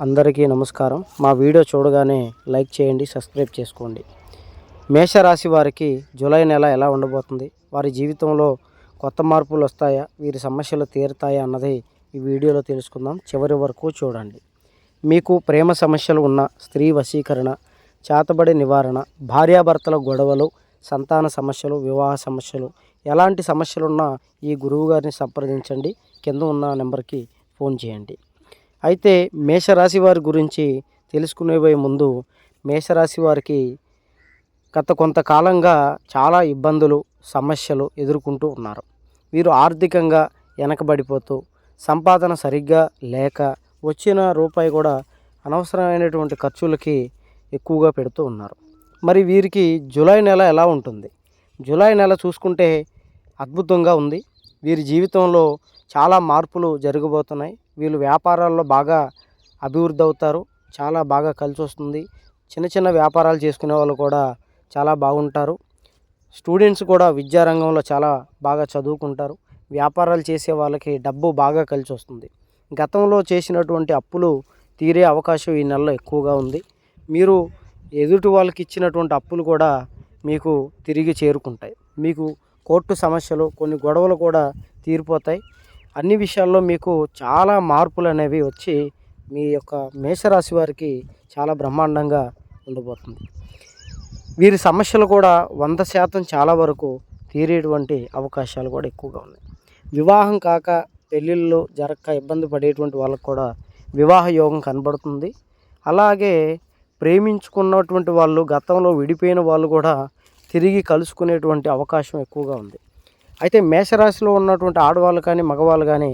అందరికీ నమస్కారం. మా వీడియో చూడగానే లైక్ చేయండి సబ్స్క్రైబ్ చేసుకోండి. మేషరాశి వారికి జూలై నెల ఎలా ఉండబోతుంది? వారి జీవితంలో కొత్త మార్పులు వస్తాయా? వీరి సమస్యలు తీరుతాయా అన్నది ఈ వీడియోలో తెలుసుకుందాం. చివరి వరకు చూడండి. మీకు ప్రేమ సమస్యలు ఉన్న స్త్రీ వశీకరణ చేతబడి నివారణ భార్యాభర్తల గొడవలు సంతాన సమస్యలు వివాహ సమస్యలు ఎలాంటి సమస్యలున్నా ఈ గురువు గారిని సంప్రదించండి. కింద ఉన్న నెంబర్కి ఫోన్ చేయండి. అయితే మేషరాశి వారి గురించి తెలుసుకునేవే ముందు మేషరాశి వారికి గత కొంతకాలంగా చాలా ఇబ్బందులు సమస్యలు ఎదుర్కొంటూ ఉన్నారు. వీరు ఆర్థికంగా వెనకబడిపోతూ సంపాదన సరిగ్గా లేక వచ్చిన రూపాయి కూడా అనవసరమైనటువంటి ఖర్చులకి ఎక్కువగా పెడుతూ ఉన్నారు. మరి వీరికి జూలై నెల ఎలా ఉంటుంది? జూలై నెల చూసుకుంటే అద్భుతంగా ఉంది. వీరి జీవితంలో చాలా మార్పులు జరగబోతున్నాయి. వీళ్ళు వ్యాపారాల్లో బాగా అభివృద్ధి అవుతారు. చాలా బాగా కలిసి వస్తుంది. చిన్న చిన్న వ్యాపారాలు చేసుకునే వాళ్ళు కూడా చాలా బాగుంటారు. స్టూడెంట్స్ కూడా విద్యారంగంలో చాలా బాగా చదువుకుంటారు. వ్యాపారాలు చేసే వాళ్ళకి డబ్బు బాగా కలిసి వస్తుంది. గతంలో చేసినటువంటి అప్పులు తీరే అవకాశం ఈ నెలలో ఎక్కువగా ఉంది. మీరు ఎదుటి వాళ్ళకి ఇచ్చినటువంటి అప్పులు కూడా మీకు తిరిగి చేరుకుంటాయి. మీకు కోర్టు సమస్యలు కొన్ని గొడవలు కూడా తీరిపోతాయి. అన్ని విషయాల్లో మీకు చాలా మార్పులు అనేవి వచ్చి మీ యొక్క మేషరాశి వారికి చాలా బ్రహ్మాండంగా ఉండబోతుంది. వీరి సమస్యలు కూడా వంద శాతం చాలా వరకు తీరేటువంటి అవకాశాలు కూడా ఎక్కువగా ఉన్నాయి. వివాహం కాక పెళ్ళిళ్ళు జరగక ఇబ్బంది పడేటువంటి వాళ్ళకు కూడా వివాహ యోగం కనబడుతుంది. అలాగే ప్రేమించుకున్నటువంటి వాళ్ళు గతంలో విడిపోయిన వాళ్ళు కూడా తిరిగి కలుసుకునేటువంటి అవకాశం ఎక్కువగా ఉంది. అయితే మేషరాశిలో ఉన్నటువంటి ఆడవాళ్ళు కానీ మగవాళ్ళు కానీ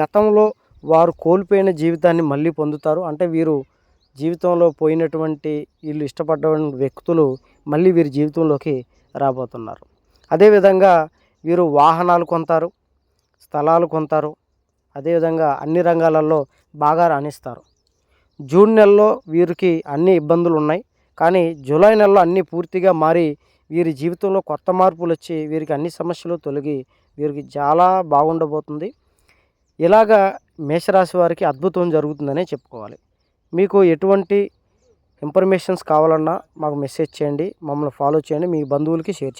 గతంలో వారు కోల్పోయిన జీవితాన్ని మళ్ళీ పొందుతారు. అంటే వీరు జీవితంలో పోయినటువంటి వీళ్ళు ఇష్టపడ్డ వ్యక్తులు మళ్ళీ వీరి జీవితంలోకి రాబోతున్నారు. అదేవిధంగా వీరు వాహనాలు కొంటారు స్థలాలు కొంటారు అదేవిధంగా అన్ని రంగాలలో బాగా రాణిస్తారు. జూన్ నెలలో వీరికి అన్ని ఇబ్బందులు ఉన్నాయి. కానీ జూలై నెలలో అన్నీ పూర్తిగా మారి వీరి జీవితంలో కొత్త మార్పులు వచ్చి వీరికి అన్ని సమస్యలు తొలగి వీరికి చాలా బాగుండబోతుంది. ఇలాగా మేషరాశి వారికి అద్భుతం జరుగుతుందనే చెప్పుకోవాలి. మీకు ఎటువంటి ఇన్ఫర్మేషన్స్ కావాలన్నా మాకు మెసేజ్ చేయండి. మమ్మల్ని ఫాలో చేయండి. మీ బంధువులకి షేర్ చేయండి.